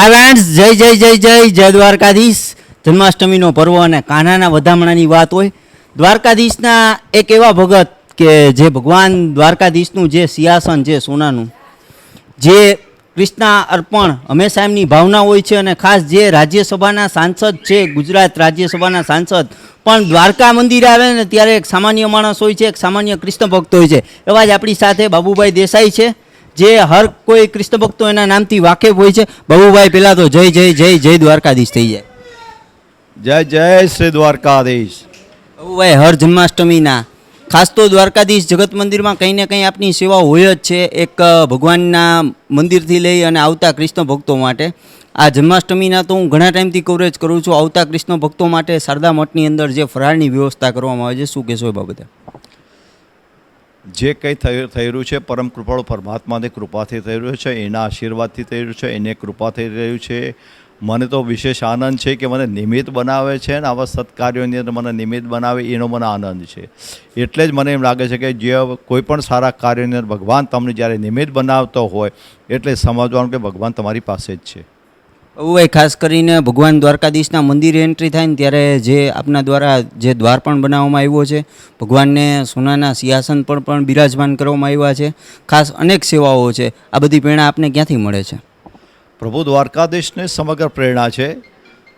હા ફ્રેન્ડ્સ જય જય જય જય જય દ્વારકાધીશ. જન્માષ્ટમીનો પર્વ અને કાનાના વધામણાની વાત હોય. દ્વારકાધીશના એક એવા ભગત કે જે ભગવાન દ્વારકાધીશનું, જે સિંહાસન છે સોનાનું, જે કૃષ્ણા અર્પણ હંમેશા એમની ભાવના હોય છે અને ખાસ જે રાજ્યસભાના સાંસદ છે, ગુજરાત રાજ્યસભાના સાંસદ, પણ દ્વારકા મંદિરે આવે ને ત્યારે એક સામાન્ય માણસ હોય છે, એક સામાન્ય કૃષ્ણ ભક્ત હોય છે. એવા જ આપણી સાથે બાબુભાઈ દેસાઈ છે. જે હર કોઈ કૃષ્ણ ભક્તો એના નામથી વાકેફ હોય છે બહુભાઈ પહેલાં તો જય જય જય જય દ્વારકાધીશ થઈ જાય. જય જય શ્રી દ્વારકાધીશ. બહુભાઈ હર જન્માષ્ટમીના. ખાસ તો દ્વારકાધીશ જગત મંદિરમાં કંઈ ને કંઈ આપની સેવા હોય જ છે એક ભગવાનના મંદિરથી લઈ અને આવતા કૃષ્ણ ભક્તો માટે. આ જન્માષ્ટમીના તો હું ઘણા ટાઈમથી કવરેજ કરું છું આવતા કૃષ્ણ ભક્તો માટે શારદા મઠની અંદર જે ફરાળની વ્યવસ્થા કરવામાં આવે છે શું કહેશો એ બાબતે? જે કંઈ થઈ થઈ રહ્યું છે, પરમ કૃપાળુ પરમાત્માની કૃપાથી થઈ રહ્યું છે, એના આશીર્વાદથી થઈ રહ્યું છે, એને કૃપા થઈ રહ્યું છે. મને તો વિશેષ આનંદ છે કે મને નિમિત્ત બનાવે છે ને આવા સત્કાર્યોની અંદર મને નિમિત્ત બનાવે, એનો મને આનંદ છે. એટલે જ મને એમ લાગે છે કે જે કોઈ પણ સારા કાર્યોની અંદર ભગવાન તમને જ્યારે નિમિત્ત બનાવતો હોય, એટલે સમજવાનું કે ભગવાન તમારી પાસે જ છે. બાબુભાઈ ખાસ કરીને ભગવાન દ્વારકાધીશના મંદિરે એન્ટ્રી થાય ને ત્યારે જે આપના દ્વારા જે દ્વાર પણ બનાવવામાં આવ્યો છે, ભગવાનને સોનાના સિંહાસન પર પણ બિરાજમાન કરવામાં આવ્યા છે. ખાસ અનેક સેવાઓ છે. આ બધી પ્રેરણા આપને ક્યાંથી મળે છે? પ્રભુ દ્વારકાધીશને સમગ્ર પ્રેરણા છે.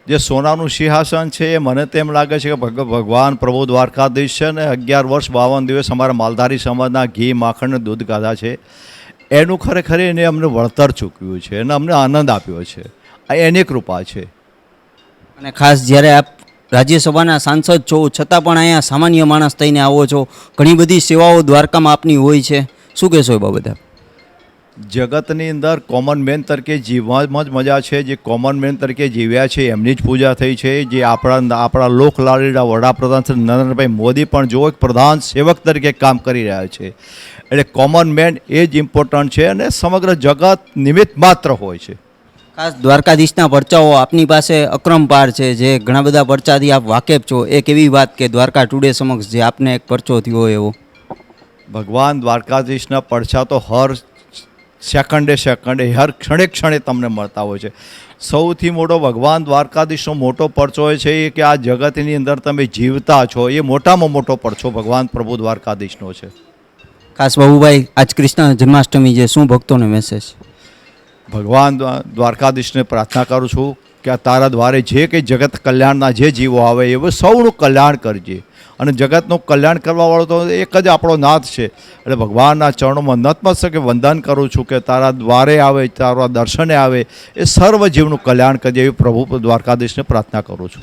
જે સોનાનું સિંહાસન છે એ મને તેમ લાગે છે કે ભગ- ભગવાન પ્રભુ દ્વારકાધીશ છે ને અગિયાર વર્ષ બાવન દિવસ અમારા માલધારી સમાજના ઘી, માખણ દૂધ ગાધા છે. એનું ખરેખર એને અમને વળતર ચૂકવ્યું છે અને અમને આનંદ આપ્યો છે. આ એને કૃપા છે. અને ખાસ જ્યારે આપ રાજ્યસભાના સાંસદ છો છતાં પણ અહીંયા સામાન્ય માણસ થઈને આવો છો ઘણી બધી સેવાઓ દ્વારકામાં આપની હોય છે. શું કહેશો એ બાબતે જગતની અંદર કોમન મેન તરીકે જીવવામાં જ મજા છે જે કોમન મેન તરીકે જીવ્યા છે એમની જ પૂજા થઈ છે જે આપણા આપણા લોકલાડીના વડાપ્રધાન શ્રી નરેન્દ્રભાઈ મોદી પણ જો એક પ્રધાન સેવક તરીકે કામ કરી રહ્યા છે. એટલે કોમન મેન એ જ ઇમ્પોર્ટન્ટ છે અને સમગ્ર જગત નિમિત્ત માત્ર હોય છે. ખાસ દ્વારકાધીશના પરચાઓ આપની પાસે અક્રમપાર છે જે ઘણા બધા પરચાથી આપ વાકેફ છો. એક એવી વાત કે દ્વારકા ટુડે સમક્ષ જે આપને એક પરચો થયો એવો. ભગવાન દ્વારકાધીશના પરચા તો હર સેકન્ડે સેકન્ડે હર ક્ષણે ક્ષણે તમને મળતા હોય છે. સૌથી મોટો ભગવાન દ્વારકાધીશનો મોટો પરચો એ છે કે આ જગતની અંદર તમે જીવતા છો. એ મોટામાં મોટો પરચો ભગવાન પ્રભુ દ્વારકાધીશનો છે. ખાસ બાબુભાઈ આજ કૃષ્ણ જન્માષ્ટમી છે. શું ભક્તોને મેસેજ ભગવાન દ્વારકાધીશને પ્રાર્થના કરું છું કે આ તારા દ્વારે જે કંઈ જગત કલ્યાણના જે જીવો આવે એ સૌનું કલ્યાણ કરજે. અને જગતનું કલ્યાણ કરવાવાળો તો એક જ આપણો નાથ છે. એટલે ભગવાનના ચરણોમાં નતમસ્તકે વંદન કરું છું કે તારા દ્વારે આવે, તારા દર્શને આવે, એ સર્વ જીવનું કલ્યાણ કરજે એવી પ્રભુ દ્વારકાધીશને પ્રાર્થના કરું છું.